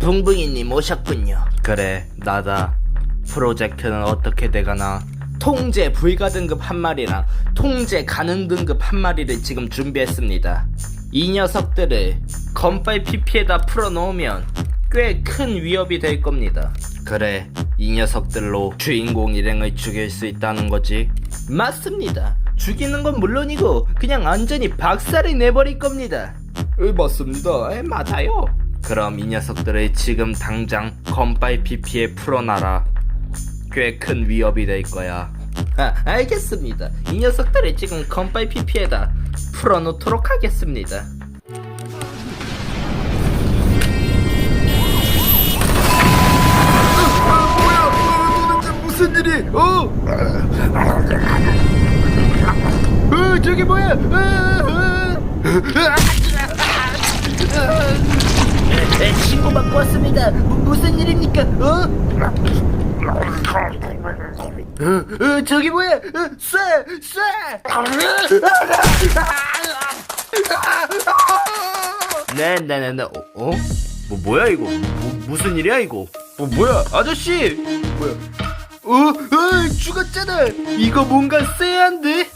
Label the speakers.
Speaker 1: 붕붕이님 오셨군요.
Speaker 2: 그래 나다 프로젝트는 어떻게 돼가나
Speaker 1: 통제 불가 등급 한 마리랑 통제 가능 등급 한 마리를 지금 준비했습니다. 이 녀석들을 건빨 PP에다 풀어놓으면 꽤 큰 위협이 될 겁니다.
Speaker 2: 그래 이 녀석들로 주인공 일행을 죽일 수 있다는 거지
Speaker 1: 맞습니다. 죽이는 건 물론이고 그냥 완전히 박살을 내버릴 겁니다.
Speaker 2: 에 맞습니다 에 맞아요 그럼 이 녀석들을 지금 당장 건빨 PP에 풀어놔라 꽤 큰 위협이 될 거야
Speaker 1: 아, 알겠습니다. 이 녀석들을 지금 건빨 PP에다 풀어놓도록 하겠습니다.
Speaker 2: 무슨 일이 어?
Speaker 1: 어, 저게 뭐야? 에, 신고 받고 왔습니다. 무, 무슨 일입니까? 어? 어, 어, 저기 뭐야? 어, 쏴! 쏴!
Speaker 2: 네네네네 어? 어? 뭐 뭐야 이거 뭐, 무슨 일이야 이거 뭐 뭐야 아저씨 뭐야
Speaker 1: 어, 어, 죽었잖아. 이거 뭔가 쎄한데?